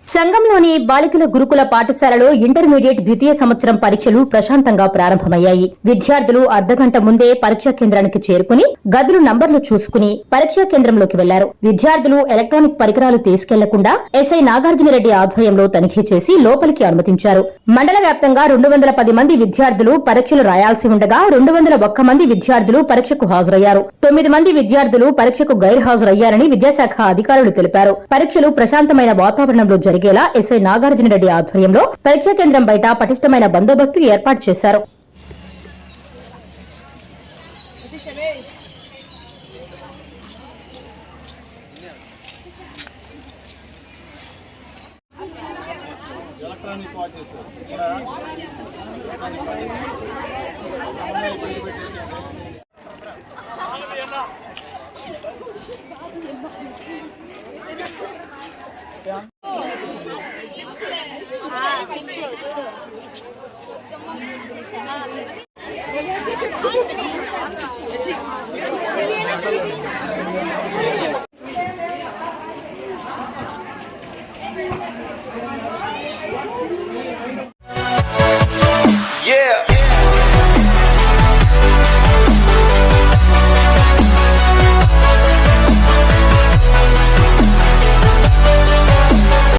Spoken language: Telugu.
సంఘంలోని బాలికల గురుకుల పాఠశాలలో ఇంటర్మీడియట్ ద్వితీయ సంవత్సరం పరీక్షలు ప్రశాంతంగా ప్రారంభమయ్యాయి. విద్యార్థులు అర్ధగంట ముందే పరీక్షా కేంద్రానికి చేరుకుని గదులు నంబర్లు చూసుకుని పరీక్షా కేంద్రంలోకి వెళ్ళారు. విద్యార్థులు ఎలక్ట్రానిక్ పరికరాలు తీసుకెళ్ళకుండా ఎస్ఐ నాగార్జునరెడ్డి ఆధ్వర్యంలో తనిఖీ చేసి లోపలికి అనుమతించారు. మండల వ్యాప్తంగా రెండు వందల పది మంది విద్యార్థులు పరీక్షలు రాయాల్సి ఉండగా రెండు వందల ఒక్క మంది విద్యార్థులు పరీక్షకు హాజరయ్యారు. తొమ్మిది మంది విద్యార్థులు పరీక్షకు గైర్హాజరయ్యారని విద్యాశాఖ అధికారులు తెలిపారు. పరీక్షలు ప్రశాంతమైన వాతావరణంలో జరిగేలా ఎస్ఐ నాగార్జునరెడ్డి ఆధ్వర్యంలో పరీక్షా కేంద్రం బయట పటిష్టమైన బందోబస్తు ఏర్పాటు చేశారు. ఎలక్ట్రానిక్ వాచెస్ ఇక్కడ వాచెస్. అమ్మాయి